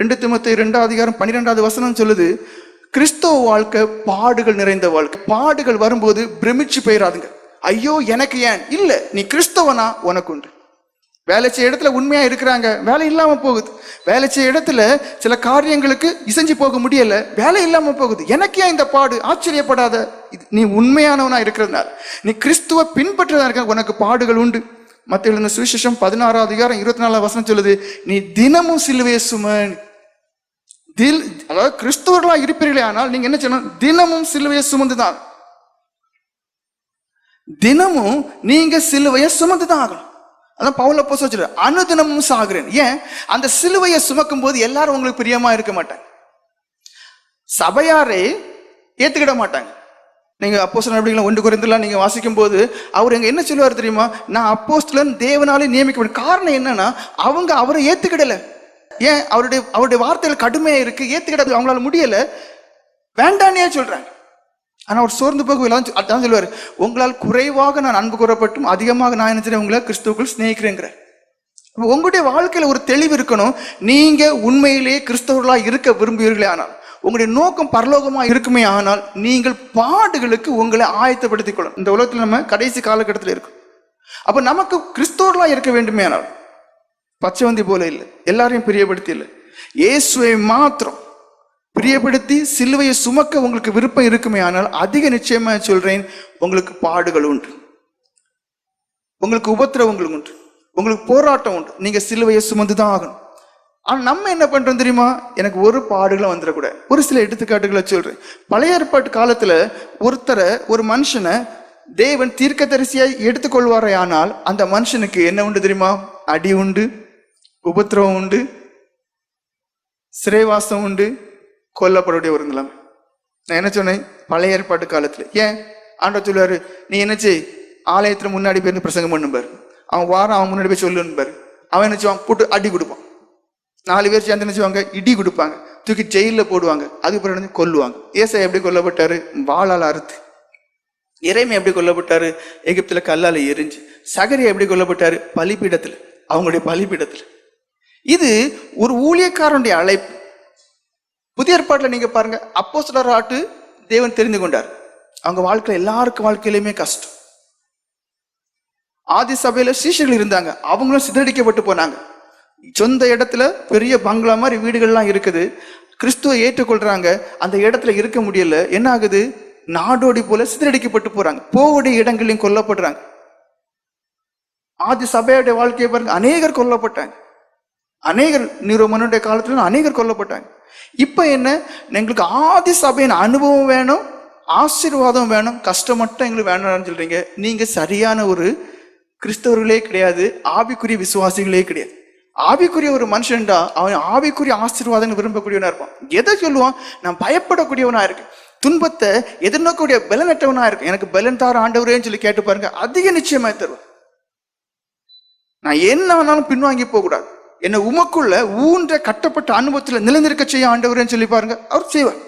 ரெண்டு திமுத்தி ரெண்டாம் அதிகாரம் பன்னிரெண்டாவது வசனம் சொல்லுது கிறிஸ்தவ வாழ்க்கை பாடுகள் நிறைந்த வாழ்க்கை. பாடுகள் வரும்போது பிரமிச்சு போயிடாதுங்க ஐயோ எனக்கு ஏன்? இல்லை நீ கிறிஸ்தவனா? உனக்கு உண்டு வேலை செய்ய இடத்துல உண்மையா இருக்கிறாங்க. வேலை இல்லாம போகுது. வேலை செய்ய இடத்துல சில காரியங்களுக்கு இசைஞ்சு போக முடியல. வேலை இல்லாம போகுது. எனக்கு ஏன் இந்த பாடு? ஆச்சரியப்படாத. இது நீ உண்மையானவனா இருக்கிறதுனால. நீ கிறிஸ்துவ பின்பற்றதா இருக்க உனக்கு பாடுகள் உண்டு. மத்திய சுவிசேஷம் பதினாறாவது அதிகாரம் இருபத்தி நாலாம் வசனம் சொல்லுது நீ தினமும் சிலுவையை சுமன் தில் அதாவது கிறிஸ்துவர்களா இருப்பீர்களே ஆனால் நீங்க என்ன செய்யணும்? தினமும் சிலுவையை சுமந்துதான் தினமும் நீங்க சிலுவையை சுமந்துதான் ஆகணும். அதான் பவுல போச வச்சிரு அனுதினமும் சாகுறேன். ஏன்? அந்த சிலுவையை சுமக்கும் போது எல்லாரும் உங்களுக்கு பிரியமா இருக்க மாட்டாங்க. சபையாரே ஏத்துக்கிட மாட்டாங்க. நீங்க அப்போஸ்தலர் நடவடிக்கைகள் ஒன்று குறைந்தெல்லாம் நீங்க வாசிக்கும் போது அவர் எங்க என்ன சொல்லுவார் தெரியுமா? நான் அப்போஸ்தலன் தேவனாலே நியமிக்கப்படும் காரணம் என்னன்னா அவங்க அவரை ஏத்துக்கிடலை. ஏன் அவருடைய அவருடைய வார்த்தைகள் கடுமையாக இருக்கு ஏத்துக்கிட அவங்களால முடியலை. வேண்டானே சொல்றாங்க. ஆனால் அவர் சோர்ந்து போக அதான் சொல்லுவார். உங்களால் குறைவாக நான் அன்பு கூறப்பட்டும் அதிகமாக நான் என்ன உங்களை கிறிஸ்துவுக்குள் சிநேகிக்கிறேங்கிற உங்களுடைய வாழ்க்கையில் ஒரு தெளிவு இருக்கணும். நீங்க உண்மையிலேயே கிறிஸ்தவர்களாக இருக்க விரும்புவீர்களே ஆனால் உங்களுடைய நோக்கம் பரலோகமா இருக்குமே ஆனால் நீங்கள் பாடுகளுக்கு உங்களை ஆயத்தப்படுத்திக் கொள்ளணும். இந்த உலகத்தில் நம்ம கடைசி காலகட்டத்தில் இருக்கும். அப்ப நமக்கு கிறிஸ்தவர்களா இருக்க வேண்டுமே ஆனால் பச்சைவந்தி போல இல்லை. எல்லாரையும் பிரியப்படுத்தி இல்லை இயேசுவை மாத்திரம் பிரியப்படுத்தி சிலுவையை சுமக்க உங்களுக்கு விருப்பம் இருக்குமே ஆனால் அதிக நிச்சயமா சொல்றேன் உங்களுக்கு பாடுகள் உண்டு. உங்களுக்கு உபத்திரவங்கள் உண்டு. உங்களுக்கு போராட்டம் உண்டு. நீங்க சிலுவையை சுமந்து தான் ஆகணும். ஆனால் நம்ம என்ன பண்றோம் தெரியுமா? எனக்கு ஒரு பாடுகளும் வந்துடக்கூடாது. ஒரு சில எடுத்துக்காட்டுகளை சொல்றேன். பழைய ஏற்பாட்டு காலத்துல ஒருத்தரை ஒரு மனுஷனை தேவன் தீர்க்கதரிசியாய் எடுத்துக்கொள்வாரே ஆனால் அந்த மனுஷனுக்கு என்ன உண்டு தெரியுமா? அடி உண்டு. உபத்திரவம் உண்டு சிறைவாசம் உண்டு கொல்லப்படக்கூடிய ஒரு நிலைமை. நான் என்ன சொன்னேன்? பழைய ஏற்பாட்டு காலத்தில். ஏன்? ஆண்டவர் சொல்லுவார் நீ என்ன செய்? ஆலயத்தில் முன்னாடி போய் பிரசங்கம் பண்ணும்பார். அவன் வாரம் அவன் முன்னாடி போய் சொல்லுன்பாரு அவன் என்ன செய்வான்? போட்டு அடி கொடுப்பான். நாலு பேர் சேர்ந்து என்ன செய்வாங்க? இடி கொடுப்பாங்க. தூக்கி ஜெயிலில் போடுவாங்க. அதுக்கப்புறம் என்ன கொல்லுவாங்க. ஏசா எப்படி கொல்லப்பட்டாரு? வாளால் அறுத்து. இறைமை எப்படி கொல்லப்பட்டார்? எகிப்தில் கல்லால் எரிஞ்சு. சகரி எப்படி கொல்லப்பட்டார்? பலிப்பீடத்தில் அவங்களுடைய பலிப்பீடத்தில் இது ஒரு ஊழியக்காரனுடைய அழைப்பு. புதிய ஏற்பாட்டில் நீங்க பாருங்க சிலர் ஆட்டு தேவன் தெரிந்து கொண்டார். அவங்க வாழ்க்கையில் எல்லாருக்கும் வாழ்க்கையிலுமே கஷ்டம். ஆதி சபையில சீஷர்கள் இருந்தாங்க அவங்களும் சிதறடிக்கப்பட்டு போனாங்க. சொந்த இடத்துல பெரிய பங்களா மாதிரி வீடுகள்லாம் இருக்குது கிறிஸ்துவை ஏற்றுக்கொள்றாங்க அந்த இடத்துல இருக்க முடியல என்ன ஆகுது? நாடோடி போல சிதறடிக்கப்பட்டு போறாங்க போவுடைய இடங்களையும் கொல்லப்படுறாங்க. ஆதி சபையோட வாழ்க்கையை பாருங்க அநேகர் கொல்லப்பட்டாங்க. அநேகர் நிறுவனுடைய காலத்துல அநேகர் கொல்லப்பட்டாங்க. இப்போ என்ன? எங்களுக்கு ஆதி சபையின் அனுபவம் வேணும் ஆசீர்வாதம் வேணும். கஷ்டம் மட்டும் எங்களுக்கு வேணும்னு சொல்றீங்க நீங்க சரியான ஒரு கிறிஸ்தவர்களே கிடையாது ஆவிக்குரிய விசுவாசிகளே கிடையாது. ஆவிக்குரிய ஒரு மனுஷன்டா அவன் ஆவிக்குரிய ஆசீர்வாதங்கள் விரும்பக்கூடியவனா இருப்பான். எதை சொல்லுவான்? நான் பயப்படக்கூடியவனா இருக்கேன். துன்பத்தை எதிர்நோக்கக்கூடிய பலனற்றவனா இருக்கு எனக்கு பலன் தார ஆண்டவரேன்னு சொல்லி கேட்டு பாருங்க அதிக நிச்சயமா தருவேன் நான் என்ன வேணாலும் பின்வாங்கி போகக்கூடாது. என்னை உமக்குள்ள ஊன்ற கட்டப்பட்ட அனுபவத்தில் நிலைநிற்க செய்ய ஆண்டவரேன்னு சொல்லி பாருங்க. அவர் செய்வார்.